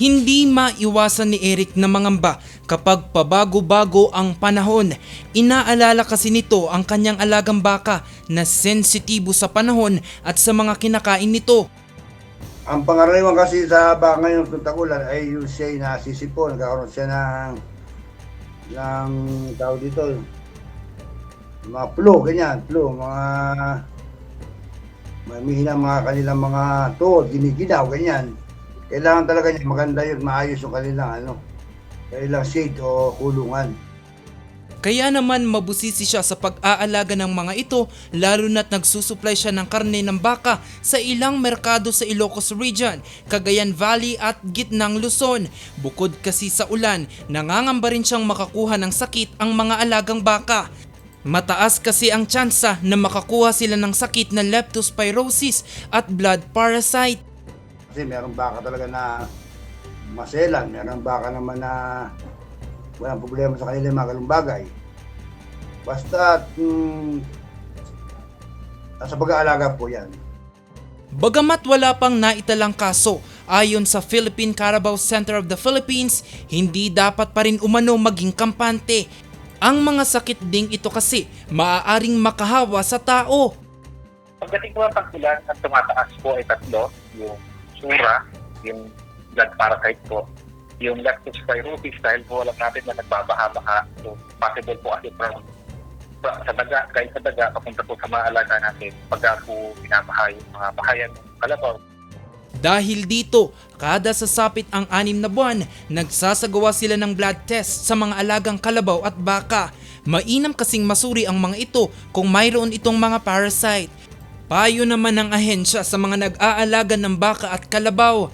Hindi maiwasan ni Eric na mangamba kapag pabago-bago ang panahon. Inaalala kasi nito ang kanyang alagang baka na sensitibo sa panahon at sa mga kinakain nito. Ang pangaralan kasi sa baka ngayon kung tagulan ay yung siya na sisipo, nagkakaroon siya ng ng tawag dito, mga flu, ganyan, flu, mga mamihina mga kanilang mga tuhod, giniginaw, ganyan. Kailangan talaga niya maganda yun, maayos yung kanilang ano, kanilang shade o kulungan. Kaya naman mabusisi siya sa pag-aalaga ng mga ito lalo na't nagsusupply siya ng karne ng baka sa ilang merkado sa Ilocos Region, Cagayan Valley at gitnang Luzon. Bukod kasi sa ulan, nangangamba rin siyang makakuha ng sakit ang mga alagang baka. Mataas kasi ang tsansa na makakuha sila ng sakit na leptospirosis at blood parasite. Kasi merong baka talaga na maselan, merong baka naman na walang problema sa kanila yung mga ganung bagay. Basta, mm, sa pag-aalaga po yan. Bagamat wala pang naitalang kaso, ayon sa Philippine Carabao Center of the Philippines, hindi dapat pa rin umano maging kampante. Ang mga sakit ding ito kasi maaaring makahawa sa tao. Pagdating po ng tag-ulan, ang tumataas po ay tatlo, yung sura, yung blood parasite po, yung leptospirosis dahil po alam natin na nagbabaha-baha, so possible po kasi from sa daga, kahit sa daga, papunta po sa mga alaga natin, pagka po binabaha yung mga bahayan ng kalabaw, Dahil dito, kada sasapit ang anim na buwan, nagsasagawa sila ng blood test sa mga alagang kalabaw at baka. Mainam kasing masuri ang mga ito kung mayroon itong mga parasite. Payo naman ng ahensya sa mga nag-aalaga ng baka at kalabaw.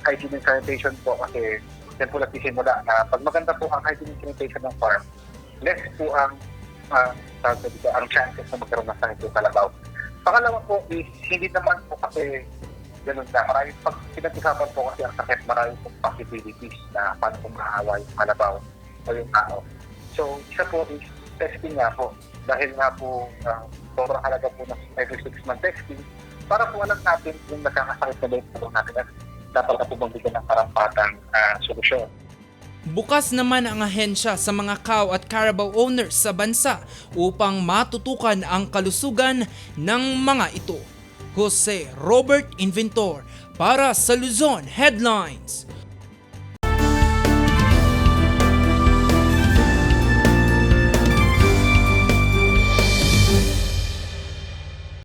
hygiene and sanitation po kasi yan po nagsisimula na pag maganda po ang hygiene and sanitation ng farm, less po ang uh, dito, ang chances na magkaroon ng sakit yung kalabaw. Pangalawa po is hindi naman po kasi ganun na. Marami pag pinag-usapan po kasi ang sakit, marami pong possibilities na paano kung maawa yung kalabaw o yung tao. So, isa po is testing nga po. Dahil nga po, uh, sobrang halaga po ng every six month testing para po alam natin kung nagkakasakit na ba yung tulong natin at dapat na po magbigyan ng karampatang ah, solusyon. Bukas naman ang ahensya sa mga cow at carabao owners sa bansa upang matutukan ang kalusugan ng mga ito. Jose Robert Inventor para sa Luzon Headlines.